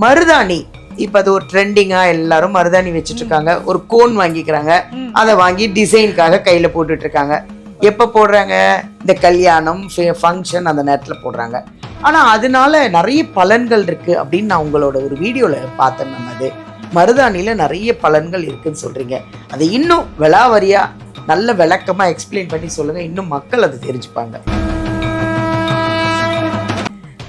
மருதாணி. இப்ப அது ஒரு ட்ரெண்டிங்கா எல்லாரும் மருதாணி வச்சுட்டு இருக்காங்க ஒரு கோன் வாங்கிக்கிறாங்க. அதை வாங்கி டிசைனுக்காக கையில போட்டுட்டு இருக்காங்க எப்ப போடுறாங்க? இந்த கல்யாணம் ஃபங்க்ஷன் அந்த நேரத்துல போடுறாங்க. ஆனா அதனால நிறைய பலன்கள் இருக்கு அப்படின்னு நான் உங்களோட ஒரு வீடியோல பார்த்தேன் மேம் அது. மருதாணியில நிறைய பலன்கள் இருக்குன்னு சொல்றீங்க. அதை இன்னும் விலாவரியா நல்ல விளக்கமா எக்ஸ்பிளைன் பண்ணி சொல்லுங்க. இன்னும் மக்கள் அதை தெரிஞ்சுப்பாங்க.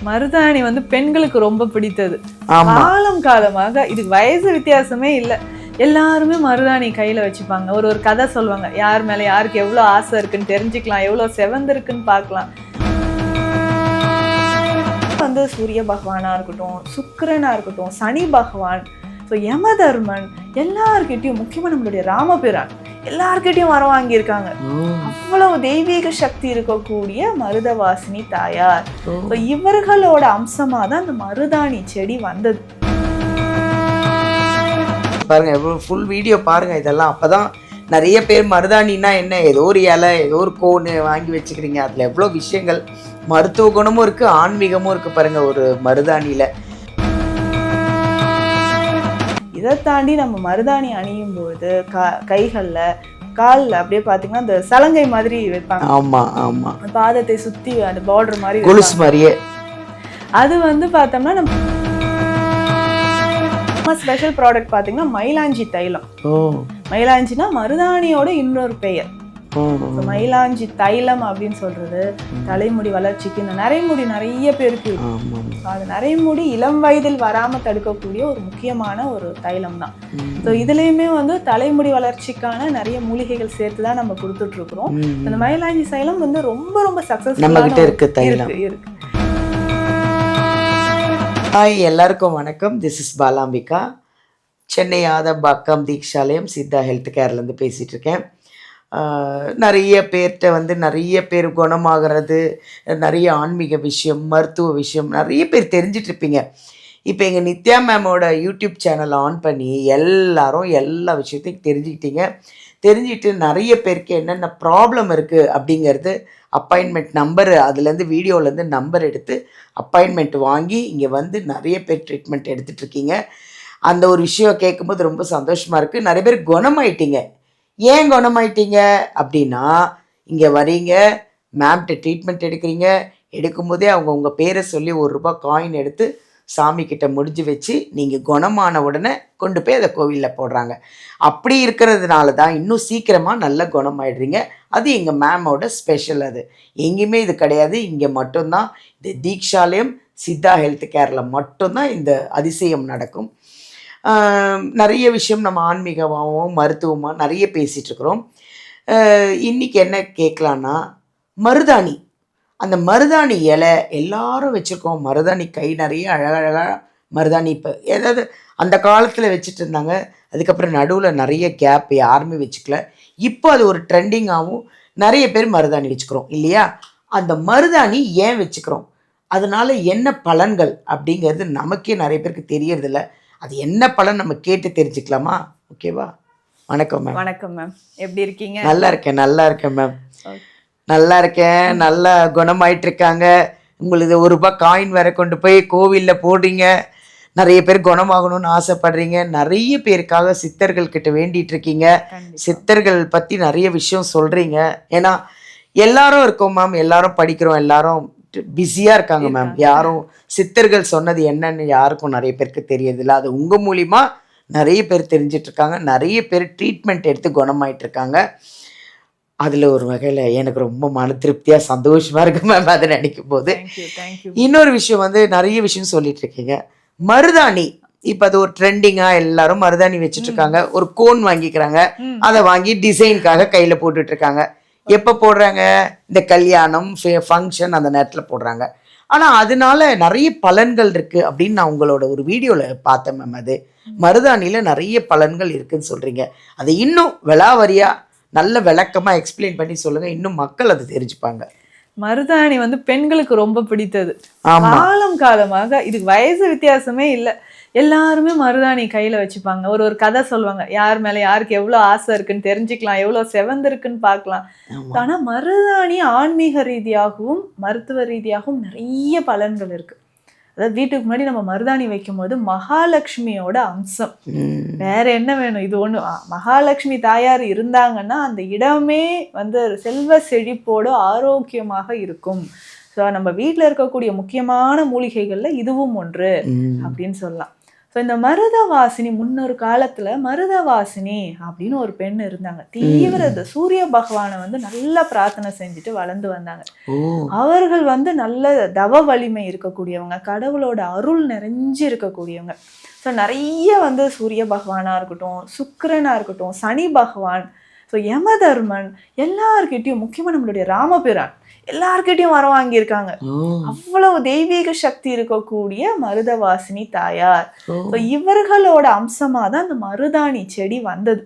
மருதாணி வந்து பெண்களுக்கு ரொம்ப பிடித்தது. காலம் காலமாக இதுக்கு வயசு வித்தியாசமே இல்லை. எல்லாருமே மருதாணி கையில வச்சுப்பாங்க. ஒரு ஒரு கதை சொல்லுவாங்க. யார் மேல யாருக்கு எவ்வளவு ஆசை இருக்குன்னு தெரிஞ்சுக்கலாம். எவ்வளவு செவந்து இருக்குன்னு பார்க்கலாம். வந்து சூரிய பகவானா இருக்கட்டும் சுக்கிரனா இருக்கட்டும் சனி பகவான் ஸோ யமதர்மன் எல்லார்கிட்டயும் முக்கியமா நம்மளுடைய ராமபிரான் எல்லார்கிட்டயும் வர வாங்கியிருக்காங்க. அவ்வளவு தெய்வீக சக்தி இருக்கக்கூடிய மருதவாசினி தாயார். இவர்களோட அம்சமா தான் அந்த மருதாணி செடி வந்தது. பாருங்க ஃபுல் வீடியோ பாருங்க இதெல்லாம். அப்பதான் நிறைய பேர் மருதாணின்னா என்ன? ஏதோ ஒரு இலை ஏதோ ஒரு கோனு வாங்கி வச்சுக்கிறீங்க. அதுல எவ்வளோ விஷயங்கள். மருத்துவ குணமும் இருக்கு ஆன்மீகமும் இருக்கு பாருங்க ஒரு மருதாணியில. இதை தாண்டி நம்ம மருதாணி அணியும் பொழுது கா கைகள்ல கால்ல அப்படியே பாத்தீங்கன்னா அந்த சலங்கை மாதிரி வைப்பாங்க. ஆமா ஆமா. பாதத்தை சுத்தி அந்த பார்டர் மாதிரி கொலுசு. மாதிரியே. அது வந்து பார்த்தோம்னா நம்ம ஸ்பெஷல் ப்ராடக்ட் பார்த்தீங்கன்னா மயிலாஞ்சி தைலம். மயிலாஞ்சினா மருதாணியோட இன்னொரு பெயர். மயிலாஞ்சி தைலம் அப்படின்னு சொல்றது தலைமுடி வளர்ச்சிக்கு இந்த நரைமுடி நிறைய பேருக்கு அது நரைமுடி இளம் வயதில் வராம தடுக்கக்கூடிய ஒரு முக்கியமான ஒரு தைலம் தான். ஸோ இதுலயுமே வந்து தலைமுடி வளர்ச்சிக்கான நிறைய மூலிகைகள் சேர்த்து தான் நம்ம கொடுத்துட்டு இருக்கிறோம். இந்த மயிலாஞ்சி தைலம் வந்து ரொம்ப ரொம்ப சக்சஸ்ஃபுல்லான இருக்கு தைலம். இருக்கு ஹாய் எல்லாருக்கும் வணக்கம். This is Balambika. Chennai Adambakkam Dikshalayam Siddha health கேர்லேருந்து பேசிகிட்டு இருக்கேன் நிறைய பேர்கிட்ட வந்து நிறைய பேர் குணமாகிறது நிறைய ஆன்மீக விஷயம் மருத்துவ விஷயம் நிறைய பேர் தெரிஞ்சிட்ருப்பீங்க. இப்போ எங்கள் நித்யா மேமோட யூடியூப் சேனலை ஆன் பண்ணி எல்லாரும் எல்லா விஷயத்தையும் தெரிஞ்சுக்கிட்டீங்க. தெரிஞ்சுக்கிட்டு நிறைய பேருக்கு என்னென்ன ப்ராப்ளம் இருக்குது அப்படிங்கிறது அப்பாயின்மெண்ட் நம்பரு அதுலேருந்து வீடியோலேருந்து நம்பர் எடுத்து அப்பாயின்மெண்ட் வாங்கி இங்கே வந்து நிறைய பேர் ட்ரீட்மெண்ட் எடுத்துகிட்ருக்கீங்க அந்த ஒரு விஷயம் கேட்கும்போது ரொம்ப சந்தோஷமாக இருக்குது நிறைய பேர் குணமாயிட்டீங்க. ஏன் குணமாயிட்டீங்க? அப்படின்னா இங்கே வரீங்க மேம்கிட்ட ட்ரீட்மெண்ட் எடுக்கிறீங்க. எடுக்கும்போதே அவங்க உங்கள் பேரை சொல்லி ஒரு ரூபா காயின் எடுத்து சாமிக்கிட்ட முடிஞ்சு வச்சு நீங்கள் குணமான உடனே கொண்டு போய் அதை கோவிலில் போடுறாங்க. அப்படி இருக்கிறதுனால தான் இன்னும் சீக்கிரமாக நல்ல குணமாயிடுறீங்க. அது எங்கள் மேமோட ஸ்பெஷல் அது. எங்கேயுமே இது கிடையாது. இங்கே மட்டும்தான். இந்த தீக்ஷாலயம் சித்தா ஹெல்த் கேரில் மட்டும்தான் இந்த அதிசயம் நடக்கும். நிறைய விஷயம் நம்ம ஆன்மீகமாகவும் மருத்துவமாக நிறைய பேசிகிட்டு இருக்கிறோம் இன்னைக்கு என்ன கேட்கலான்னா மருதாணி. அந்த மருதாணி இலை எல்லாரும் வச்சுருக்கோம். மருதாணி கை நிறைய அழகழகாக மருதாணி இப்போ ஏதாவது அந்த காலத்தில் வச்சுட்டு இருந்தாங்க அதுக்கப்புறம் நடுவில் நிறைய கேப் யாருமே வச்சுக்கல. இப்போ அது ஒரு ட்ரெண்டிங்காகவும் நிறைய பேர் மருதாணி வச்சுக்கிறோம் இல்லையா? அந்த மருதாணி ஏன் வச்சுக்கிறோம்? அதனால என்ன பலன்கள் அப்படிங்கிறது நமக்கே நிறைய பேருக்கு தெரியறதில்ல. அது என்ன பலன் நம்ம கேட்டு தெரிஞ்சுக்கலாமா? ஓகேவா வணக்கம் மேம் வணக்கம் மேம் எப்படி இருக்கீங்க? நல்லா இருக்கேன் நல்லா இருக்கேன் மேம். நல்லா இருக்கேன் நல்லா குணமாயிட்டு இருக்காங்க உங்களுக்கு ஒரு ரூபாய் காயின் வேற கொண்டு போய் கோவிலில் போடுறீங்க. நிறைய பேர் குணமாகணும்னு ஆசைப்படுறீங்க. நிறைய பேருக்காக சித்தர்கள் கிட்ட வேண்டிட்டு இருக்கீங்க. சித்தர்கள் பற்றி நிறைய விஷயம் சொல்கிறீங்க ஏன்னா எல்லாரும் இருக்கோம் மேம் எல்லாரும் படிக்கிறோம் எல்லாரும் பிஸியாக இருக்காங்க மேம். யாரும் சித்தர்கள் சொன்னது என்னன்னு யாருக்கும் நிறைய பேருக்கு தெரியறதில்ல. அது உங்கள் மூலிமா நிறைய பேர் தெரிஞ்சிட்டு இருக்காங்க. நிறைய பேர் ட்ரீட்மெண்ட் எடுத்து குணமாயிட்டு இருக்காங்க. அதில் ஒரு வகையில் எனக்கு ரொம்ப மன திருப்தியாக சந்தோஷமாக இருக்கு மேம் அதை நினைக்கும் போது. இன்னொரு விஷயம் வந்து நிறைய விஷயம் சொல்லிட்டு இருக்கீங்க. மருதாணி. இப்போ அது ஒரு ட்ரெண்டிங்காக எல்லாரும் மருதாணி வச்சுட்டு இருக்காங்க. ஒரு கோன் வாங்கிக்கிறாங்க. அதை வாங்கி டிசைனுக்காக கையில் போட்டுட்டு இருக்காங்க. எப்போ போடுறாங்க? இந்த கல்யாணம் ஃபங்க்ஷன் அந்த நேரத்தில் போடுறாங்க. ஆனால் அதனால நிறைய பலன்கள் இருக்கு அப்படின்னு நான் உங்களோட ஒரு வீடியோவில் பார்த்தேன் மேம் அது. மருதாணியில் நிறைய பலன்கள் இருக்குன்னு சொல்றீங்க. அதை இன்னும் விலாவரியா நல்ல விளக்கமாக எக்ஸ்பிளைன் பண்ணி சொல்லுங்க. இன்னும் மக்கள் அதை தெரிஞ்சுப்பாங்க. மருதாணி வந்து பெண்களுக்கு ரொம்ப பிடித்தது. காலம் காலமாக இதுக்கு வயசு வித்தியாசமே இல்ல. எல்லாருமே மருதாணி கையில வச்சுப்பாங்க. ஒரு ஒரு கதை சொல்லுவாங்க. யார் மேல யாருக்கு எவ்வளவு ஆசை இருக்குன்னு தெரிஞ்சுக்கலாம். எவ்வளவு செவந்து இருக்குன்னு பார்க்கலாம். ஆமா. ஆனா மருதாணி ஆன்மீக ரீதியாகவும் மருத்துவ ரீதியாகவும் நிறைய பலன்கள் இருக்கு. அதாவது வீட்டுக்கு முன்னாடி நம்ம மருதாணி வைக்கும்போது மகாலட்சுமியோட அம்சம். வேற என்ன வேணும்? இது ஒண்ணு. ஆ, மகாலட்சுமி தாயார் இருந்தாங்கன்னா அந்த இடமே வந்து செல்வ செழிப்போடு ஆரோக்கியமாக இருக்கும். ஸோ நம்ம வீட்டில் இருக்கக்கூடிய முக்கியமான மூலிகைகள்ல இதுவும் ஒன்று. அப்படின்னு சொல்லலாம். ஸோ இந்த மருதவாசினி முன்னொரு காலத்துல மருதவாசினி அப்படின்னு ஒரு பெண் இருந்தாங்க. தீவிர சூரிய பகவானை வந்து நல்லா பிரார்த்தனை செஞ்சுட்டு வளர்ந்து வந்தாங்க. அவர்கள் வந்து நல்ல தவ வலிமை இருக்கக்கூடியவங்க கடவுளோட அருள் நிறைஞ்சு இருக்கக்கூடியவங்க. ஸோ நிறைய வந்து சூரிய பகவானா இருக்கட்டும் சுக்கிரனா இருக்கட்டும் சனி பகவான் ஸோ யமதர்மன் எல்லார்கிட்டயும் முக்கியமா நம்மளுடைய ராமபிரான் எல்லார்கிட்டயும் வர வாங்கியிருக்காங்க. அவ்வளவு தெய்வீக சக்தி இருக்கக்கூடிய மருதவாசினி தாயார். இவர்களோட அம்சமா தான் அந்த மருதாணி செடி வந்தது.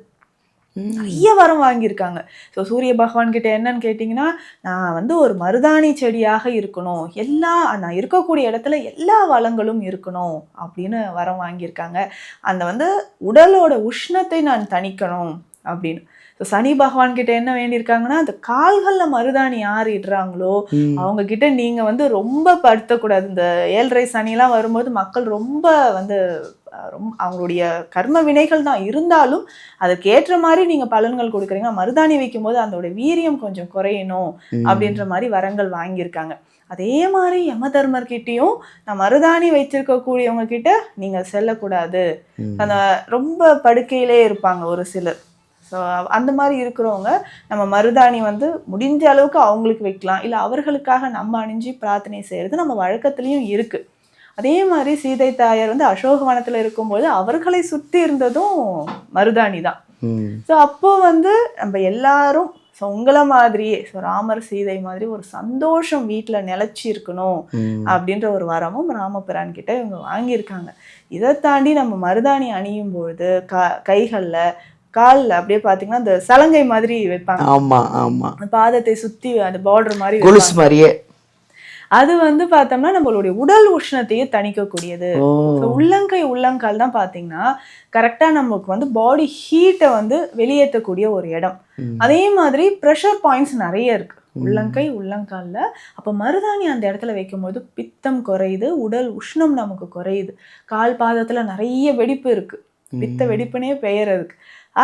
நிறைய வரம் வாங்கியிருக்காங்க. ஸோ சூரிய பகவான் கிட்ட என்னன்னு கேட்டிங்கன்னா நான் வந்து ஒரு மருதாணி செடியாக இருக்கணும். எல்லா நான் இருக்கக்கூடிய இடத்துல எல்லா வளங்களும் இருக்கணும் அப்படின்னு வரம் வாங்கியிருக்காங்க. அந்த வந்து உடலோட உஷ்ணத்தை நான் தணிக்கணும் அப்படின்னு. ஸோ சனி பகவான் கிட்ட என்ன வேண்டியிருக்காங்கன்னா அந்த கால்களில் மருதாணி யார் இடுறாங்களோ. அவங்க கிட்ட நீங்க வந்து ரொம்ப படுத்தக்கூடாது இந்த ஏழரை சனிலாம் வரும்போது மக்கள் ரொம்ப வந்து ரொம்ப அவங்களுடைய கர்ம வினைகள் தான் இருந்தாலும் அதுக்கு ஏற்ற மாதிரி நீங்க பலன்கள் கொடுக்குறீங்க மருதாணி வைக்கும்போது அதோட வீரியம் கொஞ்சம் குறையணும். அப்படின்ற மாதிரி வரங்கள் வாங்கியிருக்காங்க அதே மாதிரி யம தர்மர்கிட்டயும் நான் மருதாணி வச்சிருக்கக்கூடியவங்க கிட்ட நீங்க செல்லக்கூடாது. அந்த ரொம்ப படுக்கையிலே இருப்பாங்க ஒரு சிலர் ஸோ அந்த மாதிரி இருக்கிறவங்க நம்ம மருதாணி வந்து முடிஞ்ச அளவுக்கு அவங்களுக்கு வைக்கலாம் இல்லை அவர்களுக்காக நம்ம அணிஞ்சு பிரார்த்தனை செய்கிறது நம்ம வழக்கத்துலேயும் இருக்கு அதே மாதிரி சீதை தாயார் வந்து அசோகவனத்தில் இருக்கும்போது அவர்களை சுற்றி இருந்ததும் மருதாணி தான். ஸோ அப்போ வந்து நம்ம எல்லாரும் ஸோ உங்களை மாதிரியே ஸோ ராமர் சீதை மாதிரி ஒரு சந்தோஷம் வீட்டில் நிலச்சி இருக்கணும். அப்படின்ற ஒரு வரமும் ராமபிரான் கிட்ட இவங்க வாங்கியிருக்காங்க இதை தாண்டி நம்ம மருதாணி அணியும் பொழுது கா கைகளில் காலில் அப்படியே பார்த்தீங்கன்னா இந்த சலங்கை மாதிரி வைப்பாங்க. ஆமா ஆமா. அந்த பாதத்தை சுற்றி அந்த பார்டர் மாதிரி கொலுசு. மாதிரியே. அது வந்து பார்த்தோம்னா நம்மளுடைய உடல் உஷ்ணத்தையே தணிக்கக்கூடியது. உள்ளங்கை உள்ளங்கால் தான் பார்த்தீங்கன்னா கரெக்டாக நமக்கு வந்து பாடி ஹீட்டை வந்து வெளியேற்றக்கூடிய ஒரு இடம். அதே மாதிரி ப்ரெஷர் பாயிண்ட்ஸ் நிறைய இருக்கு. உள்ளங்கை உள்ளங்கால்ல. அப்போ மருதாணி அந்த இடத்துல வைக்கும்போது பித்தம் குறையுது உடல் உஷ்ணம் நமக்கு குறையுது. கால் பாதத்துல நிறைய வெடிப்பு இருக்கு. பித்த வெடிப்புனே பெயர் இருக்கு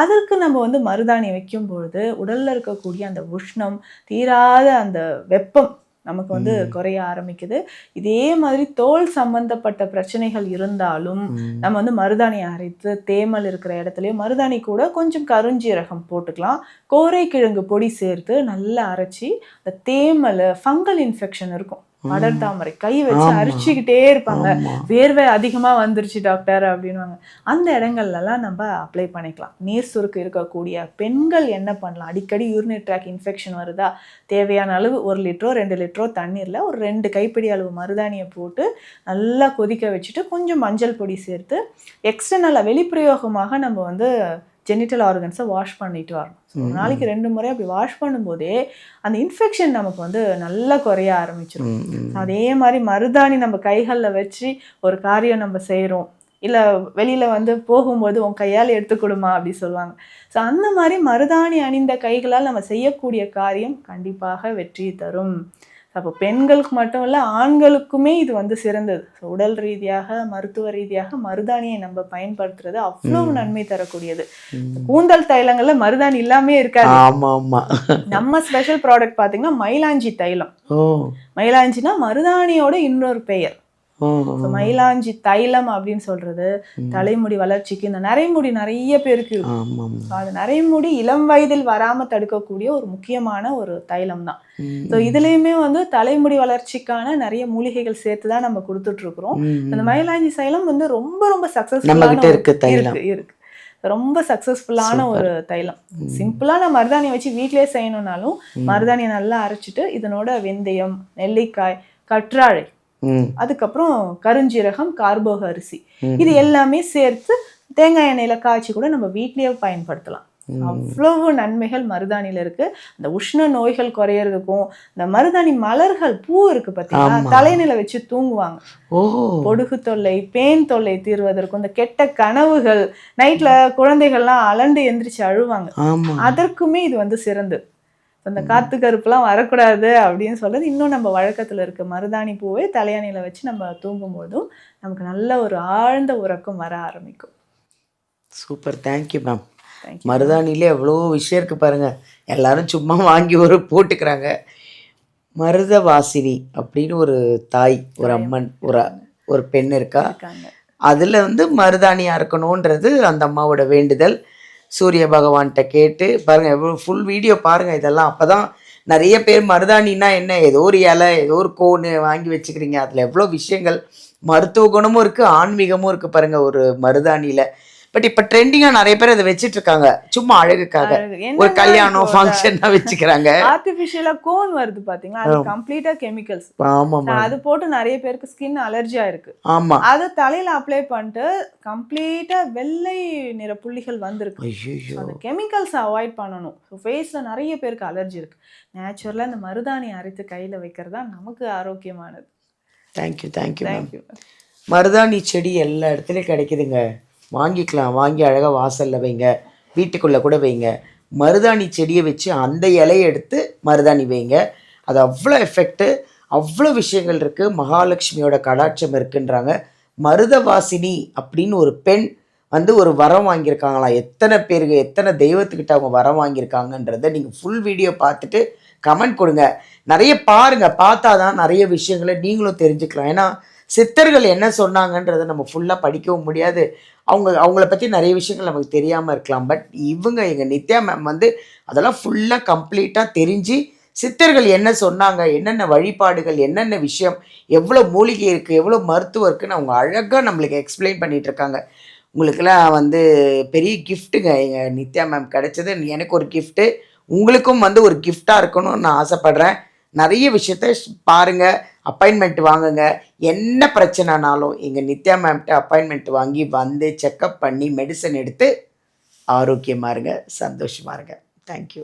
அதற்கு நம்ம வந்து மருதாணி வைக்கும் பொழுது உடல்ல இருக்கக்கூடிய அந்த உஷ்ணம் தீராத அந்த வெப்பம் நமக்கு வந்து குறைய ஆரம்பிக்குது. இதே மாதிரி தோல் சம்பந்தப்பட்ட பிரச்சனைகள் இருந்தாலும். நம்ம வந்து மருதாணி அரைத்து தேமல் இருக்கிற இடத்துலயும் மருதாணி கூட கொஞ்சம் கருஞ்சீரகம் போட்டுக்கலாம். கோரைக்கிழங்கு பொடி சேர்த்து நல்லா அரைச்சி இந்த தேமல் ஃபங்கல் இன்ஃபெக்ஷன் இருக்கும். அடர் தாமரை. கை வச்சு. அரிச்சுக்கிட்டே இருப்பாங்க. வேர்வை அதிகமா வந்துருச்சு டாக்டர் அப்படின்வாங்க அந்த இடங்கள்லாம் நம்ம அப்ளை பண்ணிக்கலாம். நீர் சுருக்கு இருக்கக்கூடிய பெண்கள் என்ன பண்ணலாம்? அடிக்கடி யூரினரி ட்ராக் இன்ஃபெக்ஷன் வருதா? தேவையான அளவு ஒரு லிட்டரோ ரெண்டு லிட்டரோ தண்ணீர்ல ஒரு ரெண்டு கைப்பிடி அளவு மருதாணியை போட்டு நல்லா கொதிக்க வச்சுட்டு கொஞ்சம் மஞ்சள் பொடி சேர்த்து எக்ஸ்டர்னலாக வெளிப்பிரயோகமாக நம்ம வந்து ஜெனிட்டல் ஆர்கன்ஸை வாஷ் பண்ணிட்டு வரணும். ஒரு நாளைக்கு ரெண்டு முறை அப்படி வாஷ் பண்ணும்போதே அந்த இன்ஃபெக்ஷன் நமக்கு வந்து நல்லா குறைய ஆரம்பிச்சிடும். அதே மாதிரி மருதாணி நம்ம கைகளில் வச்சு ஒரு காரியம் நம்ம செய்கிறோம் இல்லை வெளியில் வந்து போகும்போது உன் கையால் எடுத்து கொடுமா அப்படி சொல்லுவாங்க. ஸோ அந்த மாதிரி மருதாணி அணிந்த கைகளால் நம்ம செய்யக்கூடிய காரியம் கண்டிப்பாக வெற்றி தரும். அப்போ பெண்களுக்கு மட்டும் இல்லை ஆண்களுக்குமே இது வந்து சிறந்தது. ஸோ உடல் ரீதியாக மருத்துவ ரீதியாக மருதாணியை நம்ம பயன்படுத்துறது அவ்வளவு நன்மை தரக்கூடியது. கூந்தல் தைலங்கள்ல மருதாணி இல்லாமே இருக்காது. ஆமா ஆமா. நம்ம ஸ்பெஷல் ப்ராடக்ட் பார்த்தீங்கன்னா மயிலாஞ்சி தைலம். மயிலாஞ்சினா மருதாணியோட இன்னொரு பெயர். மயிலாஞ்சி தைலம் அப்படின்னு சொல்றது தலைமுடி வளர்ச்சிக்கு இந்த நரைமுடி நிறைய பேருக்கு இருக்கும். அது நரைமுடி இளம் வயதில் வராம தடுக்கக்கூடிய ஒரு முக்கியமான ஒரு தைலம் தான். ஸோ இதுலயுமே வந்து தலைமுடி வளர்ச்சிக்கான நிறைய மூலிகைகள் சேர்த்து தான் நம்ம கொடுத்துட்டு இருக்கிறோம். அந்த மயிலாஞ்சி தைலம் வந்து ரொம்ப ரொம்ப சக்சஸ்ஃபுல்லான இருக்கு இருக்கு ரொம்ப சக்சஸ்ஃபுல்லான ஒரு தைலம். சிம்பிளா நான் மருதாணி வச்சு வீட்லயே செய்யணும்னாலும் மருதாணியை நல்லா அரைச்சிட்டு இதனோட வெந்தயம் நெல்லிக்காய் கற்றாழை அதுக்கப்புறம் கருஞ்சீரகம் கார்போக அரிசி. இது எல்லாமே சேர்த்து தேங்காய் எண்ணெயில காய்ச்சி கூட நம்ம வீட்லயே பயன்படுத்தலாம். அவ்வளவு நன்மைகள் மருதாணியில இருக்கு. அந்த உஷ்ண நோய்கள் குறையறதுக்கும் இந்த மருதாணி மலர்கள் பூ இருக்கு பார்த்தீங்களா ஆமா. தலைநில வச்சு தூங்குவாங்க. பொடுகு தொல்லை பேன் தொல்லை தீர்வதற்கும் இந்த கெட்ட கனவுகள் நைட்ல குழந்தைகள்லாம் அலண்டு எந்திரிச்சு அழுவாங்க. அதற்குமே இது வந்து சிறந்தது அந்த காத்து கருப்புலாம் வரக்கூடாது அப்படின்னு சொல்றது இன்னும் நம்ம வழக்கத்துல இருக்க. மருதாணி பூவை தலையணையில வச்சு நம்ம தூங்கும் போதும் நமக்கு நல்ல ஒரு ஆழ்ந்த உறக்கம் வர ஆரம்பிக்கும். சூப்பர். தேங்க்யூ மேம் மருதாணிலே எவ்வளோ விஷயம் இருக்கு பாருங்க. எல்லாரும் சும்மா வாங்கி ஒரு போட்டுக்கிறாங்க. மருத வாசினி அப்படின்னு ஒரு தாய் ஒரு அம்மன் ஒரு ஒரு பெண் இருக்கா? அதில் வந்து மருதாணியாக இருக்கணுன்றது அந்த அம்மாவோட வேண்டுதல். சூரிய பகவான்கிட்ட கேட்டு பாருங்கள் எவ்வளோ ஃபுல் வீடியோ பாருங்கள் இதெல்லாம் அப்போ தான் நிறைய பேர் மருதாணின்னா என்ன ஏதோ ஒரு இலை ஏதோ ஒரு கோனு வாங்கி வச்சுக்கிறீங்க. அதில் எவ்வளோ விஷயங்கள் மருத்துவ குணமும் இருக்குது ஆன்மீகமும் இருக்குது பாருங்கள் ஒரு மருதாணியில். பட் இப்போ ட்ரெண்டிங்காக நிறைய பேர் அதை வச்சிட்டு இருக்காங்க சும்மா அழகுக்காக. அழகு. ஒரு கல்யாணம் இப்போ ஃபங்க்ஷன்னா வச்சுக்கிறாங்க. ஆர்டிபிஷியலா கோன் வருது பாத்தீங்களா? அது கம்ப்ளீட்டா கெமிக்கல்ஸ் ஆமாம்மா. அது போட்டு நிறைய பேருக்கு ஸ்கின் அலர்ஜியா இருக்கு. ஆமாம் அதை தலையில அப்ளை பண்ணிட்டு கம்ப்ளீட்டா வெள்ளை நிற புள்ளிகள் வந்திருக்கு. ஐயோ அந்த கெமிக்கல்ஸ் அவாய்ட் பண்ணணும். ஃபேஸ்ல நிறைய பேருக்கு அலர்ஜி இருக்கு. நேச்சுரலா இந்த மருதாணி அரைத்து கையில வைக்கிறது தான் நமக்கு ஆரோக்கியமானது. தேங்க்யூ தேங்க்யூ தேங்க்யூ மருதாணி செடி எல்லா இடத்துலையும் கிடைக்குதுங்க. வாங்கிக்கலாம். வாங்கி அழகாக வாசலில் வைங்க. வீட்டுக்குள்ளே கூட வைங்க. மருதாணி செடியை வச்சு அந்த இலையை எடுத்து மருதாணி வைங்க. அது அவ்வளோ எஃபெக்ட்டு அவ்வளோ விஷயங்கள் இருக்குது மகாலட்சுமியோட கடாட்சம் இருக்குன்றாங்க. மருதவாசினி அப்படின்னு ஒரு பெண் வந்து ஒரு வரம் வாங்கியிருக்காங்களாம் எத்தனை பேருக்கு எத்தனை தெய்வத்துக்கிட்ட அவங்க வரம் வாங்கியிருக்காங்கன்றதை நீங்கள் ஃபுல் வீடியோ பார்த்துட்டு கமெண்ட் கொடுங்க. நிறைய பாருங்கள் பார்த்தா தான் நிறைய விஷயங்களை நீங்களும் தெரிஞ்சுக்கலாம். ஏன்னா சித்தர்கள் என்ன சொன்னாங்கன்றதை நம்ம ஃபுல்லாக படிக்கவும் முடியாது. அவங்க அவங்கள பற்றி நிறைய விஷயங்கள் நமக்கு தெரியாமல் இருக்கலாம். பட் இவங்க எங்கள் நித்யா மேம் வந்து அதெல்லாம் ஃபுல்லாக கம்ப்ளீட்டாக தெரிஞ்சு சித்தர்கள் என்ன சொன்னாங்க என்னென்ன வழிபாடுகள் என்னென்ன விஷயம் எவ்வளோ மூலிகை இருக்குது எவ்வளோ மருத்துவம் இருக்குதுன்னு அவங்க அழகாக நம்மளுக்கு எக்ஸ்பிளைன் பண்ணிகிட்ருக்காங்க இருக்காங்க. உங்களுக்கெல்லாம் வந்து பெரிய கிஃப்ட்டுங்க எங்கள் நித்யா மேம் கிடச்சது. எனக்கு ஒரு கிஃப்ட்டு உங்களுக்கும் வந்து ஒரு கிஃப்டாக இருக்கணும்னு நான் ஆசைப்பட்றேன். நிறைய விஷயத்த பாருங்கள் அப்பாயின்மெண்ட் வாங்குங்க. என்ன பிரச்சனைனாலும் எங்கள் நித்யா மேம்கிட்ட அப்பாயின்மெண்ட் வாங்கி வந்து செக்கப் பண்ணி மெடிசன் எடுத்து ஆரோக்கியமாக இருங்க சந்தோஷமாக இருங்க. தேங்க்யூ